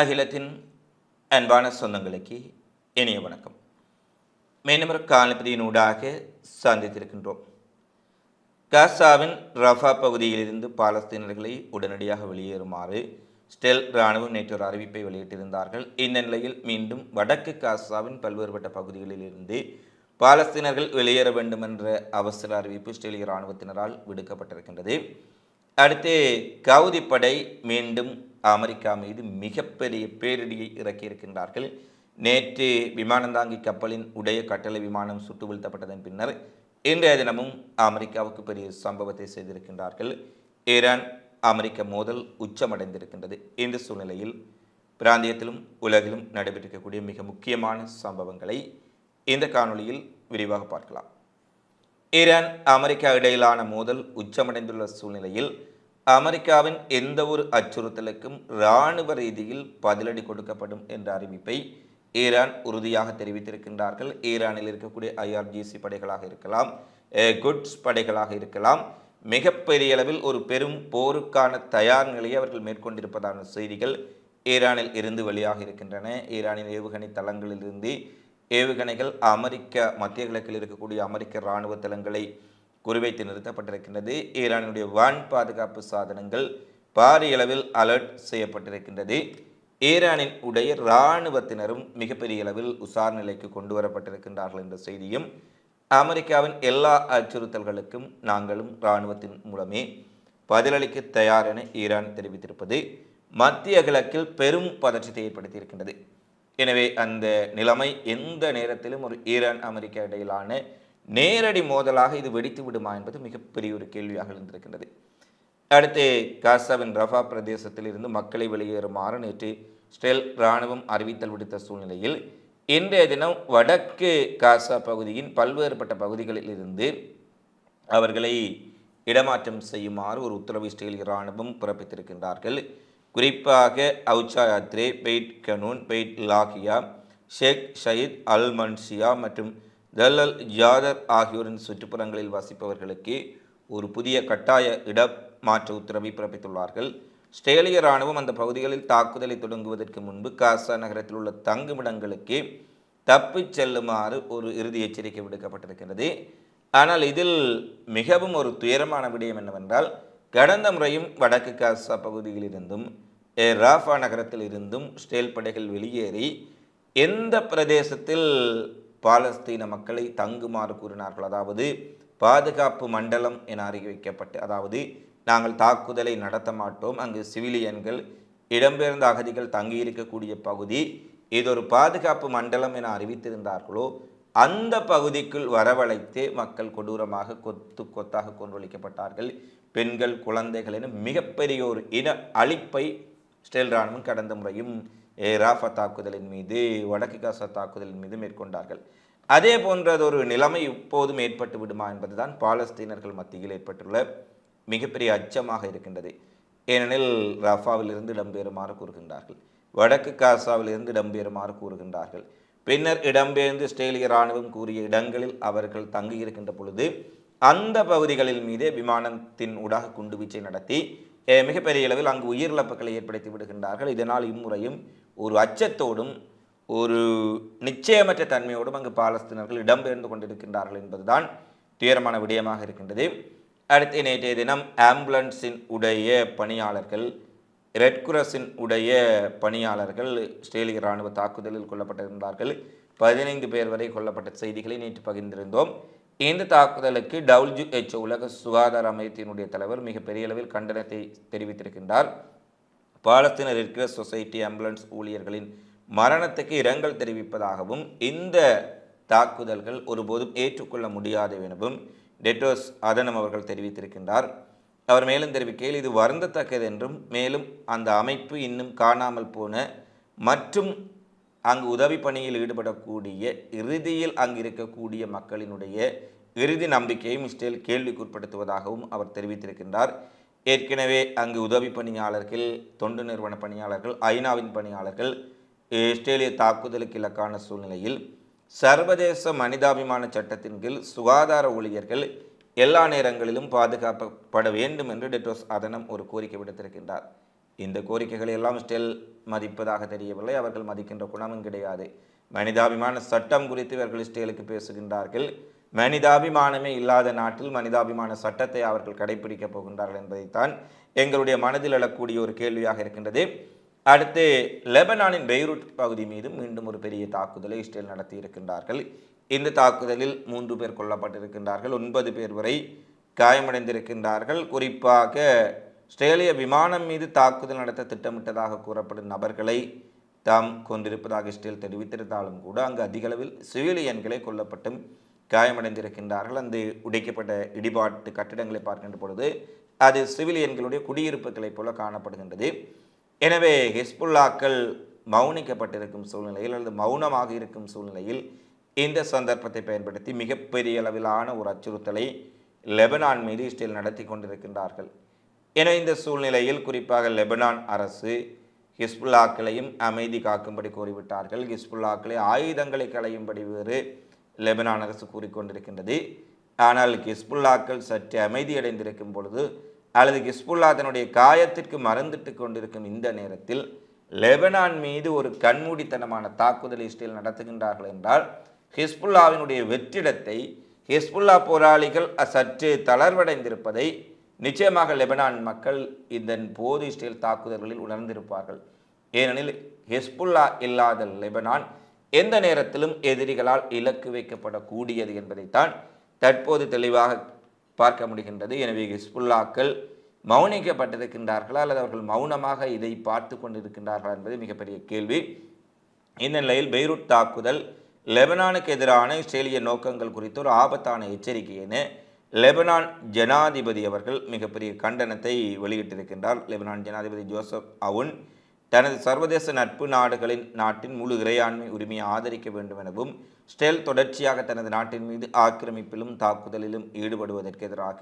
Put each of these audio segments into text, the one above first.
அகிலத்தின் அன்பான சொந்தங்களுக்கு இனிய வணக்கம். மீண்டும் காலப்பதியினூடாக சந்தித்திருக்கின்றோம். காசாவின் ரஃபா பகுதியிலிருந்து பாலஸ்தீனர்களை உடனடியாக வெளியேறுமாறு ஸ்டெல் இராணுவம் நேற்று ஒரு அறிவிப்பை வெளியிட்டிருந்தார்கள். இந்த நிலையில் மீண்டும் வடக்கு காசாவின் பல்வேறுபட்ட பகுதிகளிலிருந்து பாலஸ்தீனர்கள் வெளியேற வேண்டும் என்ற அவசர அறிவிப்பு ஸ்டெல் இராணுவத்தினரால் விடுக்கப்பட்டிருக்கின்றது. அடுத்து கவுதி படை மீண்டும் அமெரிக்கா மீது மிகப்பெரிய பேரிடியை இறக்கியிருக்கின்றார்கள். நேற்று விமானந்தாங்கி கப்பலின் உடைய கட்டளை விமானம் சுட்டு வீழ்த்தப்பட்டதன் பின்னர் இன்றைய தினமும் அமெரிக்காவுக்கு பெரிய சம்பவத்தை செய்திருக்கின்றார்கள். ஈரான் அமெரிக்க மோதல் உச்சமடைந்திருக்கின்றது. இந்த சூழ்நிலையில் பிராந்தியத்திலும் உலகிலும் நடைபெற்றிருக்கக்கூடிய மிக முக்கியமான சம்பவங்களை இந்த காணொளியில் விரிவாக பார்க்கலாம். ஈரான் அமெரிக்கா இடையிலான மோதல் உச்சமடைந்துள்ள சூழ்நிலையில் அமெரிக்காவின் எந்த ஒரு அச்சுறுத்தலுக்கும் இராணுவ ரீதியில் பதிலடி கொடுக்கப்படும் என்ற அறிவிப்பை ஈரான் உறுதியாக தெரிவித்திருக்கின்றார்கள். ஈரானில் இருக்கக்கூடிய ஐஆர்ஜிசி படைகளாக இருக்கலாம் குட்ஸ் படைகளாக இருக்கலாம். மிகப்பெரிய அளவில் ஒரு பெரும் போருக்கான தயார் நிலையை அவர்கள் மேற்கொண்டிருப்பதான செய்திகள் ஈரானில் இருந்து வெளியாக இருக்கின்றன. ஈரானின் ஏவுகணை தளங்களிலிருந்து ஏவுகணைகள் அமெரிக்க மத்திய கிழக்கில் இருக்கக்கூடிய அமெரிக்க இராணுவ தளங்களை குறிவைத்து நிறுத்தப்பட்டிருக்கின்றது. ஈரானுடைய வான் பாதுகாப்பு சாதனங்கள் பாரிய அளவில் அலர்ட் செய்யப்பட்டிருக்கின்றது. ஈரானின் உடைய இராணுவத்தினரும் மிகப்பெரிய அளவில் உசார் நிலைக்கு கொண்டு வரப்பட்டிருக்கின்றார்கள் என்ற செய்தியும் அமெரிக்காவின் எல்லா அச்சுறுத்தல்களுக்கும் நாங்களும் இராணுவத்தின் மூலமே பதிலளிக்க தயார் என ஈரான் தெரிவித்திருப்பது மத்திய கிழக்கில் பெரும் பதற்றத்தை ஏற்படுத்தியிருக்கின்றது. எனவே அந்த நிலைமை எந்த நேரத்திலும் ஒரு ஈரான் அமெரிக்கா இடையிலான நேரடி மோதலாக இது வெடித்து விடுமா என்பது மிகப்பெரிய ஒரு கேள்வியாக இருந்திருக்கின்றது அடுத்து காசாவின் ரஃபா பிரதேசத்தில் இருந்து மக்களை வெளியேறுமாறு நேற்று ஸ்டெல் இராணுவம் அறிவித்தல் விடுத்த சூழ்நிலையில் இன்றைய தினம் வடக்கு காசா பகுதியின் பல்வேறுபட்ட பகுதிகளில் இருந்து அவர்களை இடமாற்றம் செய்யுமாறு ஒரு உத்தரவு இஸ்ரேல் இராணுவம் பிறப்பித்திருக்கின்றார்கள். குறிப்பாக அவுச்சா யாத்ரே Beit Hanoun Beit Lahia Sheikh Zayed அல் மன்சியா மற்றும் தல்லல் ஜாதர் ஆகியோரின் சுற்றுப்புறங்களில் வசிப்பவர்களுக்கு ஒரு புதிய கட்டாய இடமாற்ற உத்தரவை பிறப்பித்துள்ளார்கள். ஸ்ட்ரேலிய இராணுவம் அந்த பகுதிகளில் தாக்குதலை தொடங்குவதற்கு முன்பு காசா நகரத்தில் உள்ள தங்குமிடங்களுக்கு தப்பிச் செல்லுமாறு ஒரு இறுதி எச்சரிக்கை விடுக்கப்பட்டிருக்கிறது. ஆனால் இதில் மிகவும் ஒரு துயரமான விடயம் என்னவென்றால் கடந்த முறையும் வடக்கு காசா பகுதியிலிருந்தும் ராஃபா நகரத்தில் இருந்தும் ஸ்டேல் படைகள் வெளியேறி எந்த பிரதேசத்தில் பாலஸ்தீன மக்களை தங்குமாறு கூறினார்கள்? அதாவது பாதுகாப்பு மண்டலம் என அறிவிக்கப்பட்டு அதாவது நாங்கள் தாக்குதலை நடத்த மாட்டோம். அங்கு சிவிலியன்கள் இடம்பெயர்ந்த அகதிகள் தங்கியிருக்கக்கூடிய பகுதி இது ஒரு பாதுகாப்பு மண்டலம் என அறிவித்திருந்தார்களோ அந்த பகுதிக்குள் வரவழைத்து மக்கள் கொடூரமாக கொத்து கொத்தாக கொன்றொழிக்கப்பட்டார்கள். பெண்கள் குழந்தைகள் என மிகப்பெரிய ஒரு இன அழிப்பை ஸ்டேல் ராணுவம் கடந்த முறையும் ராஃபா தாக்குதலின் மீது வடக்கு காசா தாக்குதலின் மீது மேற்கொண்டார்கள். அதே போன்றது ஒரு நிலைமை இப்போதும் ஏற்பட்டு விடுமா என்பதுதான் பாலஸ்தீனர்கள் மத்தியில் ஏற்பட்டுள்ள மிகப்பெரிய அச்சமாக இருக்கின்றது. ஏனெனில் ரஃபாவிலிருந்து இடம்பெறுமாறு கூறுகின்றார்கள். வடக்கு காசாவிலிருந்து இடம்பெறுமாறு கூறுகின்றார்கள். பின்னர் இடம்பெயர்ந்து இஸ்ரேலிய இராணுவம் கூறிய இடங்களில் அவர்கள் தங்கியிருக்கின்ற பொழுது அந்த பகுதிகளில் மீதே விமானத்தின் ஊடாக குண்டுவீச்சை நடத்தி மிகப்பெரிய அளவில் அங்கு உயிரிழப்புகளை ஏற்படுத்தி விடுகின்றார்கள். இதனால் இம்முறையும் ஒரு அச்சத்தோடும் ஒரு நிச்சயமற்ற தன்மையோடும் அங்கு பாலஸ்தீனர்கள் இடம்பெயர்ந்து கொண்டிருக்கின்றார்கள் என்பதுதான் துயரமான விடயமாக இருக்கின்றது. அடுத்து நேற்றைய தினம் ஆம்புலன்ஸின் உடைய பணியாளர்கள் ரெட் குரஸின் உடைய பணியாளர்கள் இஸ்ரேலிய இராணுவ தாக்குதலில் கொல்லப்பட்டிருந்தார்கள். பதினைந்து பேர் வரை கொல்லப்பட்ட செய்திகளை நேற்று பகிர்ந்திருந்தோம். இந்த தாக்குதலுக்கு டபிள்யூஹெச்ஓ உலக சுகாதார அமையத்தினுடைய தலைவர் மிகப்பெரிய அளவில் கண்டனத்தை தெரிவித்திருக்கின்றார். பாலஸ்தீன ரெட் சொசைட்டி ஆம்புலன்ஸ் ஊழியர்களின் மரணத்துக்கு இரங்கல் தெரிவிப்பதாகவும் இந்த தாக்குதல்கள் ஒருபோதும் ஏற்றுக்கொள்ள முடியாது எனவும் டெட்டோஸ் அதனம் அவர்கள் தெரிவித்திருக்கின்றார். அவர் மேலும் தெரிவிக்கையில் இது வருந்தத்தக்கது என்றும் மேலும் அந்த அமைப்பு இன்னும் காணாமல் போன மற்றும் அங்கு உதவி பணியில் ஈடுபடக்கூடிய இறுதியில் அங்கு இருக்கக்கூடிய மக்களினுடைய இறுதி நம்பிக்கையும் இஸ்ரேல் கேள்விக்குட்படுத்துவதாகவும் அவர் தெரிவித்திருக்கின்றார். ஏற்கனவே அங்கு உதவி பணியாளர்கள் தொண்டு நிறுவன பணியாளர்கள் ஐநாவின் பணியாளர்கள் இஸ்ரேலிய தாக்குதலுக்கு இலக்கான சூழ்நிலையில் சர்வதேச மனிதாபிமான சட்டத்தின் கீழ் சுகாதார ஊழியர்கள் எல்லா நேரங்களிலும் பாதுகாக்கப்பட வேண்டும் என்று டெட்ரோஸ் அதனம் ஒரு கோரிக்கை விடுத்திருக்கின்றார். இந்த கோரிக்கைகளை எல்லாம் ஸ்டெல் மதிப்பதாக தெரியவில்லை. அவர்கள் மதிக்கின்ற குணமும் கிடையாது. மனிதாபிமான சட்டம் குறித்து இவர்கள் ஸ்டேலுக்கு பேசுகின்றார்கள். மனிதாபிமானமே இல்லாத நாட்டில் மனிதாபிமான சட்டத்தை அவர்கள் கடைபிடிக்கப் போகின்றார்கள் என்பதைத்தான் எங்களுடைய மனதில் எழக்கூடிய ஒரு கேள்வியாக இருக்கின்றது. அடுத்து லெபனானின் பெய்ரூட் பகுதி மீது மீண்டும் ஒரு பெரிய தாக்குதலை இஸ்ரேல் நடத்தி இருக்கின்றார்கள். இந்த தாக்குதலில் மூன்று பேர் கொல்லப்பட்டிருக்கின்றார்கள். ஒன்பது பேர் வரை காயமடைந்திருக்கின்றார்கள். குறிப்பாக ஆஸ்திரேலிய விமானம் மீது தாக்குதல் நடத்த திட்டமிட்டதாக கூறப்படும் நபர்களை தாம் கொண்டிருப்பதாக இஸ்ரேல் தெரிவித்திருந்தாலும் கூட அங்கு அதிகளவில் சிவிலியன்களை கொல்லப்பட்டும் காயமடைந்திருக்கின்றார்கள். அந்த உடைக்கப்பட்ட இடிபாட்டு கட்டிடங்களை பார்க்கின்ற பொழுது அது சிவிலியன்களுடைய குடியிருப்புகளைப் போல காணப்படுகின்றது. எனவே ஹிஸ்புல்லாக்கள் மௌனிக்கப்பட்டிருக்கும் சூழ்நிலையில் அல்லது மௌனமாக இருக்கும் சூழ்நிலையில் இந்த சந்தர்ப்பத்தை பயன்படுத்தி மிகப்பெரிய அளவிலான ஒரு அச்சுறுத்தலை லெபனான் மீது இஸ்ரேல் நடத்தி கொண்டிருக்கின்றார்கள். என இந்த சூழ்நிலையில் குறிப்பாக லெபனான் அரசு ஹிஸ்புல்லாக்களையும் அமைதி காக்கும்படி கூறிவிட்டார்கள் ஹிஸ்புல்லாக்களை ஆயுதங்களை களையும்படி வேறு லெபனான் அரசு கூறிக்கொண்டிருக்கின்றது. ஆனால் ஹிஸ்புல்லாக்கள் சற்று அமைதியடைந்திருக்கும் பொழுது அல்லது ஹிஸ்புல்லா தன்னுடைய காயத்திற்கு மறந்துட்டு கொண்டிருக்கும் இந்த நேரத்தில் லெபனான் மீது ஒரு கண்மூடித்தனமான தாக்குதல் இஸ்ரேல் நடத்துகின்றார்கள் என்றால் ஹிஸ்புல்லாவினுடைய வெற்றிடத்தை ஹிஸ்புல்லா போராளிகள் சற்று தளர்வடைந்திருப்பதை நிச்சயமாக லெபனான் மக்கள் இதன் போது இஸ்ரேல் தாக்குதல்களில் உணர்ந்திருப்பார்கள். ஏனெனில் ஹெஸ்புல்லா இல்லாத லெபனான் எந்த நேரத்திலும் எதிரிகளால் இலக்கு வைக்கப்படக்கூடியது என்பதைத்தான் தற்போது தெளிவாக பார்க்க முடிகின்றது. எனவே ஹிஸ்புல்லாக்கள் மௌனிக்கப்பட்டிருக்கின்றார்களா அல்லது அவர்கள் மௌனமாக இதை பார்த்து கொண்டிருக்கின்றார்களா என்பது மிகப்பெரிய கேள்வி. இந்த நிலையில் பெய்ரூட் தாக்குதல் லெபனானுக்கு எதிரான இஸ்ரேலிய நோக்கங்கள் குறித்து ஒரு ஆபத்தான எச்சரிக்கை லெபனான் ஜனாதிபதி அவர்கள் மிகப்பெரிய கண்டனத்தை வெளியிட்டிருக்கின்றார். லெபனான் ஜனாதிபதி ஜோசப் அவுன் தனது சர்வதேச நட்பு நாடுகளின் நாட்டின் முழு இறையாண்மை உரிமையை ஆதரிக்க வேண்டும் எனவும் ஸ்டெல் தொடர்ச்சியாக தனது நாட்டின் மீது ஆக்கிரமிப்பிலும் தாக்குதலிலும் ஈடுபடுவதற்கு எதிராக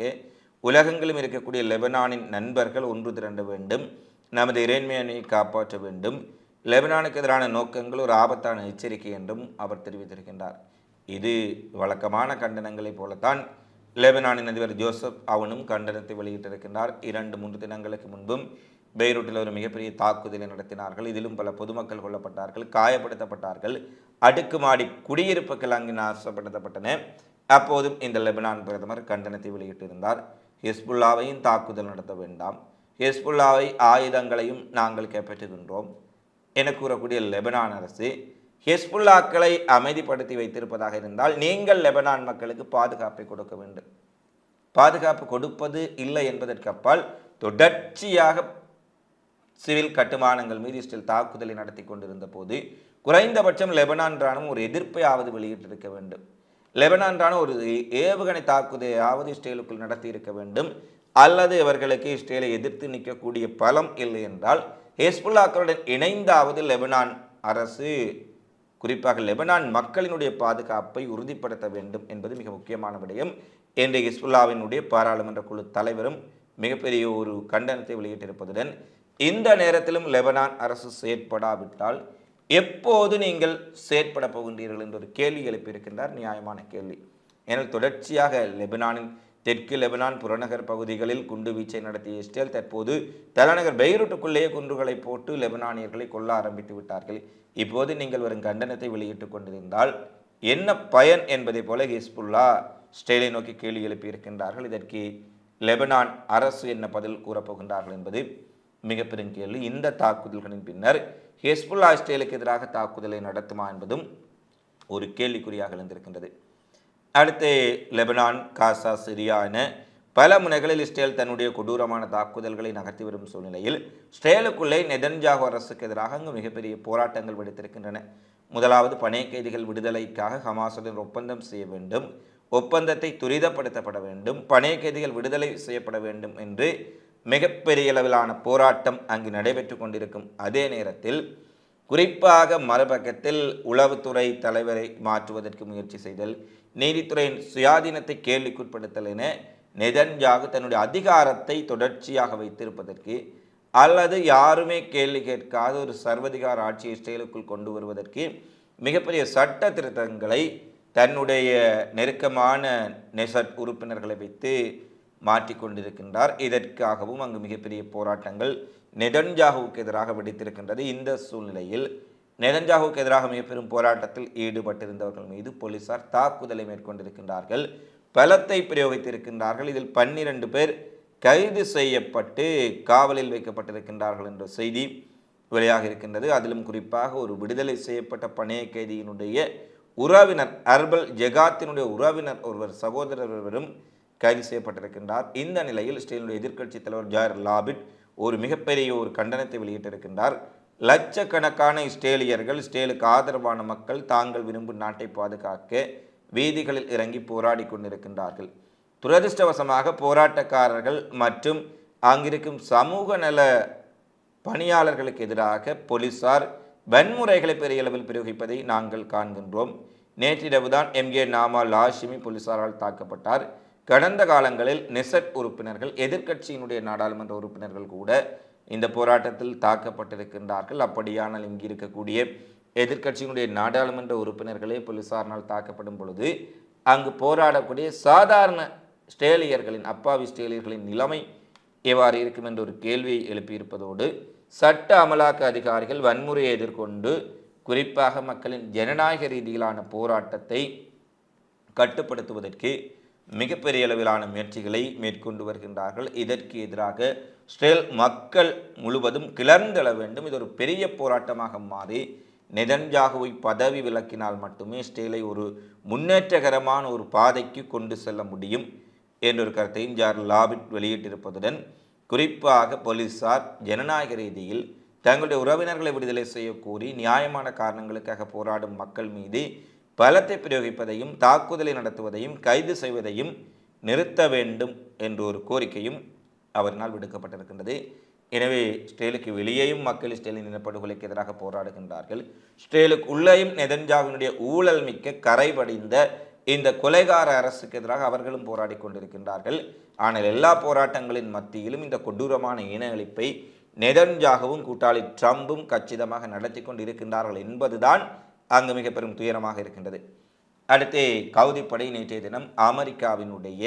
உலகங்களும் இருக்கக்கூடிய லெபனானின் நண்பர்கள் ஒன்று திரண்ட வேண்டும் நமது இறைமையை காப்பாற்ற வேண்டும் லெபனானுக்கு எதிரான நோக்கங்கள் ஒரு ஆபத்தான எச்சரிக்கை என்றும் அவர் தெரிவித்திருக்கின்றார். இது வழக்கமான கண்டனங்களைப் போலத்தான் லெபனானின் அதிபர் ஜோசப் அவனும் கண்டனத்தை வெளியிட்டிருக்கின்றார். இரண்டு மூன்று தினங்களுக்கு முன்பும் பெய்ரூட்டில் ஒரு மிகப்பெரிய தாக்குதலை நடத்தினார்கள். இதிலும் பல பொதுமக்கள் கொல்லப்பட்டார்கள் காயப்படுத்தப்பட்டார்கள் அடுக்குமாடி குடியிருப்புகள் அங்கு நாசப்படுத்தப்பட்டன. அப்போதும் இந்த லெபனான் பிரதமர் கண்டனத்தை வெளியிட்டிருந்தார். ஹிஸ்புல்லாவையும் தாக்குதல் நடத்த வேண்டாம். ஹிஸ்புல்லாவை ஆயுதங்களையும் நாங்கள் கைப்பற்றுகின்றோம். என கூறக்கூடிய லெபனான் அரசு ஹெஸ்புல்லாக்களை அமைதிப்படுத்தி வைத்திருப்பதாக இருந்தால் நீங்கள் லெபனான் மக்களுக்கு பாதுகாப்பை கொடுக்க வேண்டும். பாதுகாப்பு கொடுப்பது இல்லை என்பதற்கு அப்பால் தொடர்ச்சியாக சிவில் கட்டுமானங்கள் மீது இஸ்ரேல் தாக்குதலை நடத்தி கொண்டிருந்த போது குறைந்தபட்சம் லெபனான் ராணுவம் ஒரு எதிர்ப்பையாவது வெளியிட்டிருக்க வேண்டும். லெபனான் ராணுவம் ஒரு ஏவுகணை தாக்குதலையாவது இஸ்ரேலுக்குள் நடத்தி இருக்க வேண்டும். அல்லது இவர்களுக்கு இஸ்ரேலை எதிர்த்து நிற்கக்கூடிய பலம் இல்லை என்றால் ஹெஸ்புல்லாக்களுடன் இணைந்தாவது லெபனான் அரசு குறிப்பாக லெபனான் மக்களினுடைய பாதுகாப்பை உறுதிப்படுத்த வேண்டும் என்பது மிக முக்கியமான விடயம். என்று ஹிஸ்புல்லாவினுடைய பாராளுமன்ற குழு தலைவரும் மிகப்பெரிய ஒரு கண்டனத்தை வெளியிட்டிருப்பதுடன் இந்த நேரத்திலும் லெபனான் அரசு செயற்படாவிட்டால் எப்போது நீங்கள் செயற்பட போகின்றீர்கள் என்ற ஒரு கேள்வி எழுப்பியிருக்கின்றார். நியாயமான கேள்வி. ஏனால் தொடர்ச்சியாக லெபனானின் தெற்கு லெபனான் புறநகர் பகுதிகளில் குண்டு வீச்சை நடத்திய இஸ்ரேல் தற்போது தலைநகர் பெய்ரூட்டுக்குள்ளேயே குன்றுகளை போட்டு லெபனானியர்களை கொல்ல ஆரம்பித்து விட்டார்கள். இப்போது நீங்கள் வரும் கண்டனத்தை வெளியிட்டுக் கொண்டிருந்தால் என்ன பயன் என்பதை போல ஹிஸ்புல்லா ஸ்டேலை நோக்கி கேள்வி எழுப்பியிருக்கின்றார்கள் இதற்கு லெபனான் அரசு என்ன பதில் கூறப்போகின்றார்கள் என்பது மிகப்பெரும் கேள்வி. இந்த தாக்குதல்களின் பின்னர் ஹெஸ்புல்லா இஸ்ரேலுக்கு எதிராக தாக்குதலை நடத்துமா என்பதும் ஒரு கேள்விக்குறியாக எழுந்திருக்கின்றது. அடுத்து லெபனான் காசா சிரியா என பல முனைகளில் இஸ்ரேல் தன்னுடைய கொடூரமான தாக்குதல்களை நகர்த்தி வரும் சூழ்நிலையில் இஸ்ரேலுக்குள்ளே நெதன்ஜாகு அரசுக்கு எதிராக அங்கு மிகப்பெரிய போராட்டங்கள் வெடித்திருக்கின்றன. முதலாவது பனை கைதிகள் விடுதலைக்காக ஹமாசுடன் ஒப்பந்தம் செய்ய வேண்டும் ஒப்பந்தத்தை துரிதப்படுத்தப்பட வேண்டும் பனை கைதிகள் விடுதலை செய்யப்பட வேண்டும் என்று மிகப்பெரிய அளவிலான போராட்டம் அங்கு நடைபெற்று கொண்டிருக்கும். அதே நேரத்தில் குறிப்பாக மறுபக்கத்தில் உளவுத்துறை தலைவரை மாற்றுவதற்கு முயற்சி செய்தல் நீதித்துறையின் சுயாதீனத்தை கேள்விக்குட்படுத்தல் என நெதன்யாகு தன்னுடைய அதிகாரத்தை தொடர்ச்சியாக வைத்திருப்பதற்கு அல்லது யாருமே கேள்வி கேட்காத ஒரு சர்வதிகார ஆட்சியை செயலுக்குள் கொண்டு வருவதற்கு மிகப்பெரிய சட்ட திருத்தங்களை தன்னுடைய நெருக்கமான நெசட் உறுப்பினர்களை வைத்து மாற்றிக்கொண்டிருக்கின்றார் இதற்காகவும் அங்கு மிகப்பெரிய போராட்டங்கள் நெடன்ஜாகுவுக்கு எதிராக வெடித்திருக்கின்றது. இந்த சூழ்நிலையில் நெதன்ஜாகுவுக்கு எதிராக மிகப்பெரும் போராட்டத்தில் ஈடுபட்டிருந்தவர்கள் மீது போலீசார் தாக்குதலை மேற்கொண்டிருக்கின்றார்கள். பலத்தை பிரயோகித்திருக்கின்றார்கள். இதில் பன்னிரண்டு பேர் கைது செய்யப்பட்டு காவலில் வைக்கப்பட்டிருக்கின்றார்கள் என்ற செய்தி வெளியாக இருக்கின்றது. அதிலும் குறிப்பாக ஒரு விடுதலை செய்யப்பட்ட பணைய கைதியினுடைய உறவினர் அர்பல் ஜெகாத்தினுடைய உறவினர் ஒருவர் சகோதரர் ஒருவரும் கைது செய்யப்பட்டிருக்கின்றார். இந்த நிலையில் ஸ்ரீனுடைய எதிர்க்கட்சி தலைவர் ஜாயர் லாபிட் ஒரு மிகப்பெரிய ஒரு கண்டனத்தை வெளியிட்டிருக்கின்றார். லட்சக்கணக்கான இஸ்ரேலியர்கள் இஸ்ரேலுக்கு ஆதரவான மக்கள் தாங்கள் விரும்பும் நாட்டை பாதுகாக்க வீதிகளில் இறங்கி போராடி கொண்டிருக்கின்றார்கள். துரதிர்ஷ்டவசமாக போராட்டக்காரர்கள் மற்றும் அங்கிருக்கும் சமூக நல பணியாளர்களுக்கு எதிராக போலீசார் வன்முறைகளை பெரிய அளவில் பிரயோகிப்பதை நாங்கள் காண்கின்றோம். நேற்றிரவுதான் எம்ஏ நாமா லாஷிமி போலீசாரால் தாக்கப்பட்டார். கடந்த காலங்களில் நெசட் உறுப்பினர்கள் எதிர்க்கட்சியினுடைய நாடாளுமன்ற உறுப்பினர்கள் கூட இந்த போராட்டத்தில் தாக்கப்பட்டிருக்கின்றார்கள். அப்படியானால் இங்கு இருக்கக்கூடிய எதிர்கட்சியினுடைய நாடாளுமன்ற உறுப்பினர்களே போலீசாரினால் தாக்கப்படும் பொழுது அங்கு போராடக்கூடிய சாதாரண ஸ்டேலியர்களின் அப்பாவி ஸ்டேலியர்களின் நிலைமை எவ்வாறு இருக்கும் என்ற ஒரு கேள்வியை எழுப்பியிருப்பதோடு சட்ட அமலாக்க அதிகாரிகள் வன்முறையை எதிர்கொண்டு குறிப்பாக மக்களின் ஜனநாயக ரீதியிலான போராட்டத்தை கட்டுப்படுத்துவதற்கு மிகப்பெரிய அளவிலான முயற்சிகளை மேற்கொண்டு வருகின்றார்கள். இதற்கு எதிராக ஸ்டேல் மக்கள் முழுவதும் கிளர்ந்தெழ வேண்டும். இது ஒரு பெரிய போராட்டமாக மாறி நெதன்ஜாகுவை பதவி விலக்கினால் மட்டுமே ஸ்டேலை ஒரு முன்னேற்றகரமான ஒரு பாதைக்கு கொண்டு செல்ல முடியும் என்றொரு கருத்தையும் ஜார் லாபிட் வெளியிட்டிருப்பதுடன் குறிப்பாக போலீசார் ஜனநாயக ரீதியில் தங்களுடைய உறவினர்களை விடுதலை செய்ய நியாயமான காரணங்களுக்காக போராடும் மக்கள் மீது பலத்தை பிரயோகிப்பதையும் தாக்குதலை நடத்துவதையும் கைது செய்வதையும் நிறுத்த வேண்டும் என்ற ஒரு கோரிக்கையும் அவரினால் விடுக்கப்பட்டிருக்கின்றது. எனவே ஸ்டேலுக்கு வெளியேயும் மக்கள் ஸ்டேலின் இனப்படுகொலைக்கு எதிராக போராடுகின்றார்கள். ஸ்டேலுக்கு உள்ளேயும் நெதன்ஜாவினுடைய ஊழல் மிக்க கரைபடிந்த இந்த கொலைகார அரசுக்கு எதிராக அவர்களும் போராடி கொண்டிருக்கின்றார்கள். ஆனால் எல்லா போராட்டங்களின் மத்தியிலும் இந்த கொடூரமான இன அழிப்பை நெதன்ஜாகவும் கூட்டாளி ட்ரம்பும் கச்சிதமாக நடத்தி கொண்டிருக்கின்றார்கள் என்பதுதான் அங்கு மிக பெரும் துயரமாக இருக்கின்றது. அடுத்து கவுதிப்படை நேற்றைய தினம் அமெரிக்காவினுடைய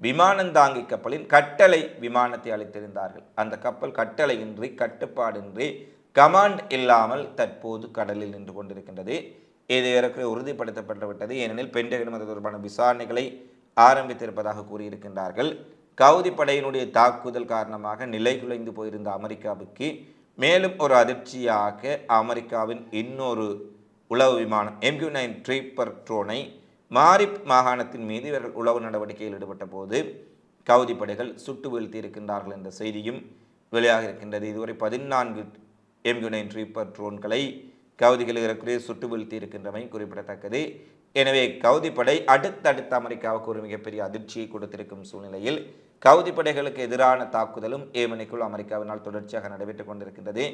விமானந்தாங்கி கப்பலின் கட்டளை விமானத்தை அளித்திருந்தார்கள். அந்த கப்பல் கட்டளையின்றி கட்டுப்பாடின்றி கமாண்ட் இல்லாமல் தற்போது கடலில் நின்று கொண்டிருக்கின்றது. இது ஏற்கனவே உறுதிப்படுத்தப்பட்டு விட்டது. ஏனெனில் பெண்டகன் அது தொடர்பான விசாரணைகளை ஆரம்பித்திருப்பதாக கூறியிருக்கின்றார்கள். கவுதி படையினுடைய தாக்குதல் காரணமாக நிலை குலைந்து போயிருந்த அமெரிக்காவுக்கு மேலும் ஒரு அதிர்ச்சியாக அமெரிக்காவின் இன்னொரு உளவு விமானம் எம்கியூ நைன் ட்ரீப்பர் ட்ரோனை மாரிப் மாகாணத்தின் மீது இவர்கள் உளவு நடவடிக்கையில் ஈடுபட்ட போது கவுதி படைகள் சுட்டு வீழ்த்தி இருக்கின்றார்கள் என்ற செய்தியும் வெளியாக இருக்கின்றது. இதுவரை பதினான்கு எம்கியூ நைன் ட்ரீப்பர் ட்ரோன்களை கவுதிகள் ஏறக்குறைய சுட்டு வீழ்த்தி இருக்கின்றமை குறிப்பிடத்தக்கது. எனவே கவுதிப்படை அடுத்தடுத்து அடுத்தடுத்த அமெரிக்காவுக்கு ஒரு மிகப்பெரிய அதிர்ச்சியை கொடுத்திருக்கும் சூழ்நிலையில் கவுதி படைகளுக்கு எதிரான தாக்குதலும் ஏமனிக்குள் அமெரிக்காவினால் தொடர்ச்சியாக நடைபெற்றுக் கொண்டிருக்கின்றது.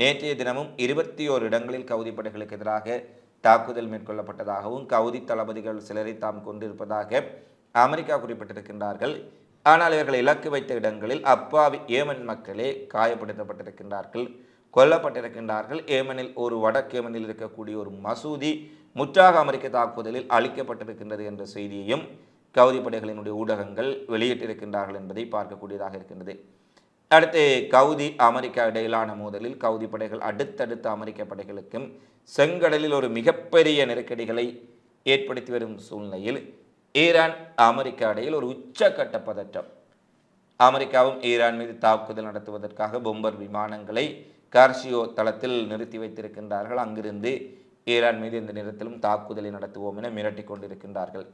நேற்றைய தினமும் இருபத்தி ஓரு இடங்களில் கவுதிப்படைகளுக்கு எதிராக தாக்குதல் மேற்கொள்ளப்பட்டதாகவும் கவுதி தளபதிகள் சிலரை தாம் கொண்டிருப்பதாக அமெரிக்கா குறிப்பிட்டிருக்கின்றார்கள். ஆனால் இவர்கள் இலக்கு வைத்த இடங்களில் அப்பாவி ஏமன் மக்களே காயப்படுத்தப்பட்டிருக்கின்றார்கள் கொல்லப்பட்டிருக்கின்றார்கள். ஏமனில் ஒரு வடக்கேமனில் இருக்கக்கூடிய ஒரு மசூதி முற்றாக அமெரிக்க தாக்குதலில் அளிக்கப்பட்டிருக்கின்றது என்ற செய்தியையும் கவுதி படைகளினுடைய ஊடகங்கள் வெளியிட்டிருக்கின்றார்கள் என்பதை பார்க்கக்கூடியதாக இருக்கின்றது. அடுத்து கவுதி அமெரிக்கா இடையிலான மோதலில் கவுதி படைகள் அடுத்தடுத்த அமெரிக்க படைகளுக்கும் செங்கடலில் ஒரு மிகப்பெரிய நெருக்கடிகளை ஏற்படுத்தி வரும் சூழ்நிலையில் ஈரான் அமெரிக்கா இடையில் ஒரு உச்சக்கட்ட பதற்றம். அமெரிக்காவும் ஈரான் மீது தாக்குதல் நடத்துவதற்காக பொம்பர் விமானங்களை கார்சியோ தளத்தில் நிறுத்தி வைத்திருக்கின்றார்கள். அங்கிருந்து ஈரான் மீது இந்த நேரத்திலும் தாக்குதலை நடத்துவோம் என மிரட்டிக் கொண்டிருக்கின்றார்கள்.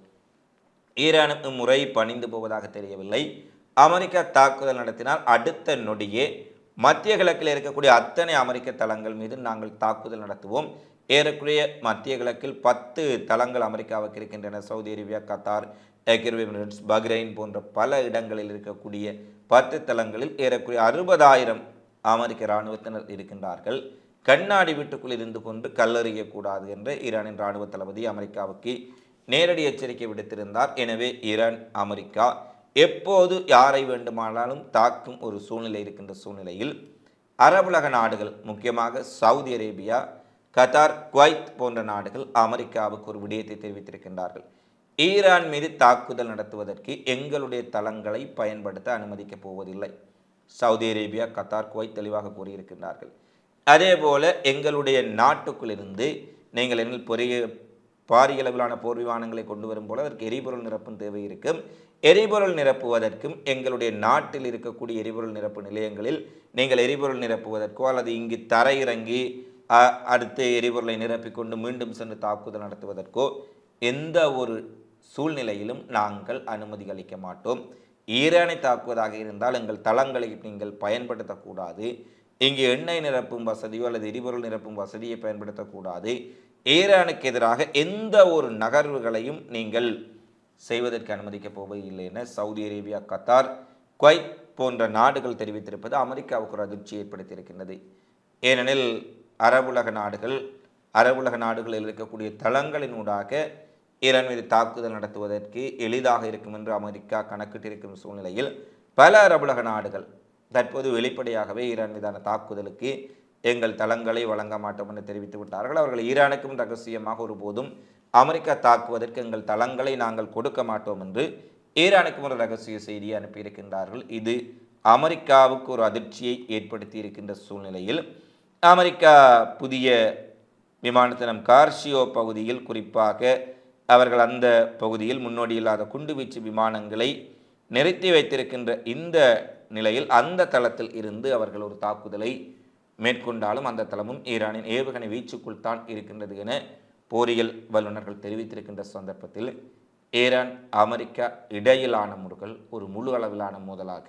ஈரானுக்கு முறை பணிந்து போவதாக தெரியவில்லை. அமெரிக்கா தாக்குதல் நடத்தினால் அடுத்த நொடியே மத்திய கிழக்கில் இருக்கக்கூடிய அத்தனை அமெரிக்க தளங்கள் மீது நாங்கள் தாக்குதல் நடத்துவோம். ஏறக்குறைய மத்திய கிழக்கில் பத்து தளங்கள் அமெரிக்காவுக்கு இருக்கின்றன. Saudi Arabia Qatar Emirates Bahrain போன்ற பல இடங்களில் இருக்கக்கூடிய பத்து தளங்களில் ஏறக்குறைய அறுபதாயிரம் அமெரிக்க இராணுவத்தினர் இருக்கின்றார்கள். கண்ணாடி வீட்டுக்குள் இருந்து கொண்டு கல்லறியக்கூடாது என்று ஈரானின் இராணுவ தளபதி அமெரிக்காவுக்கு நேரடி எச்சரிக்கை விடுத்திருந்தார். எனவே ஈரான் அமெரிக்கா எப்போது யாரை வேண்டுமானாலும் தாக்கும் ஒரு சூழ்நிலை இருக்கின்ற சூழ்நிலையில் அரபுலக நாடுகள் முக்கியமாக சவுதி அரேபியா கத்தார் குவைத் போன்ற நாடுகள் அமெரிக்காவுக்கு ஒரு விடயத்தை தெரிவித்திருக்கின்றார்கள். ஈரான் மீது தாக்குதல் நடத்துவதற்கு எங்களுடைய தளங்களை பயன்படுத்த அனுமதிக்கப் போவதில்லை. சவுதி அரேபியா கத்தார் குவைத் தெளிவாக கூறியிருக்கின்றார்கள். அதே போல் எங்களுடைய நாட்டுக்குள்ளிருந்து நீங்கள் என்ன பெரிய பாரிய அளவிலான போர் விமானங்களை கொண்டு வரும் போல அதற்கு எரிபொருள் நிரப்பும் தேவை இருக்கும். எரிபொருள் நிரப்புவதற்கும் எங்களுடைய நாட்டில் இருக்கக்கூடிய எரிபொருள் நிரப்பு நிலையங்களில் நீங்கள் எரிபொருள் நிரப்புவதற்கோ அல்லது இங்கு தரையிறங்கி அடுத்து எரிபொருளை நிரப்பிக்கொண்டு மீண்டும் சென்று தாக்குதல் நடத்துவதற்கோ எந்த ஒரு சூழ்நிலையிலும் நாங்கள் அனுமதி அளிக்க மாட்டோம். ஈரானை தாக்குவதாக இருந்தால் எங்கள் தளங்களை நீங்கள் பயன்படுத்தக்கூடாது. இங்கு எண்ணெய் நிரப்பும் வசதியோ அல்லது எரிபொருள் நிரப்பும் வசதியை பயன்படுத்தக்கூடாது. ஈரானுக்கு எதிராக எந்த ஒரு நகர்வுகளையும் நீங்கள் செய்வதற்கு அனுமதிக்கப் போவதில்லை என சவுதி அரேபியா கத்தார் குவைத் போன்ற நாடுகள் தெரிவித்திருப்பது அமெரிக்காவுக்கு ஒரு அதிர்ச்சி ஏற்படுத்தியிருக்கின்றது. ஏனெனில் அரபுலக நாடுகள் அரபுலக நாடுகளில் இருக்கக்கூடிய தளங்களினூடாக ஈரான் மீது தாக்குதல் நடத்துவதற்கு எளிதாக இருக்கும் என்று அமெரிக்கா கணக்கிட்டிருக்கும் சூழ்நிலையில் பல அரபுலக நாடுகள் தற்போது வெளிப்படையாகவே ஈரான் மீதான தாக்குதலுக்கு எங்கள் தளங்களை வழங்க மாட்டோம் என்று தெரிவித்து விட்டார்கள். அவர்கள் ஈரானுக்கும் ரகசியமாக ஒருபோதும் அமெரிக்கா தாக்குவதற்கு எங்கள் தளங்களை நாங்கள் கொடுக்க மாட்டோம் என்று ஈரானுக்கும் ஒரு ரகசிய செய்தியை அனுப்பியிருக்கின்றார்கள். இது அமெரிக்காவுக்கு ஒரு அதிர்ச்சியை ஏற்படுத்தி இருக்கின்ற சூழ்நிலையில் அமெரிக்கா புதிய விமானத்தினம் கார்ஷியோ பகுதியில் குறிப்பாக அவர்கள் அந்த பகுதியில் முன்னோடி இல்லாத குண்டுவீச்சு விமானங்களை நிறுத்தி வைத்திருக்கின்ற இந்த நிலையில் அந்த தளத்தில் இருந்து அவர்கள் ஒரு தாக்குதலை மேற்கொண்டாலும் அந்த தளமும் ஈரானின் ஏவுகணை வீச்சுக்குள் தான் இருக்கின்றது என போரியல் வல்லுநர்கள் தெரிவித்திருக்கின்ற சந்தர்ப்பத்தில் ஈரான் அமெரிக்கா இடையிலான முறுகள் ஒரு முழு அளவிலான மோதலாக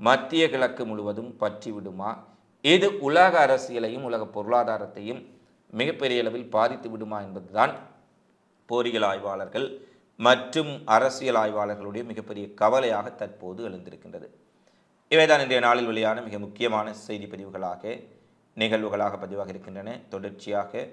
மத்திய கிழக்கு முழுவதும் பற்றி விடுமா இது உலக அரசியலையும் உலக பொருளாதாரத்தையும் மிகப்பெரிய அளவில் பாதித்து விடுமா என்பதுதான் போரியல் ஆய்வாளர்கள் மற்றும் அரசியல் ஆய்வாளர்களுடைய மிகப்பெரிய கவலையாக தற்போது எழுந்திருக்கின்றது. இவைதான் இன்றைய நாளில் வெளியான மிக முக்கியமான செய்தி பதிவுகளாக நிகழ்வுகளாக பதிவாக இருக்கின்றன. தொடர்ச்சியாக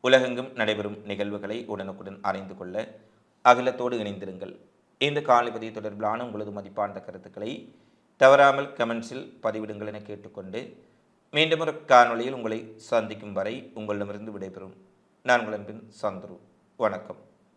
உலகெங்கும் நடைபெறும் நிகழ்வுகளை உடனுக்குடன் அறிந்து கொள்ள அகிலத்தோடு இணைந்திருங்கள். இந்த காலைப்பதிவு தொடர்பிலான உங்களது மதிப்பார்ந்த கருத்துக்களை தவறாமல் கமெண்ட்ஸில் பதிவிடுங்கள் என கேட்டுக்கொண்டு மீண்டும் ஒரு காணொளியில் உங்களை சந்திக்கும் வரை உங்களிடமிருந்து விடைபெறும். நான் உங்களின் பின் சந்துரு. வணக்கம்.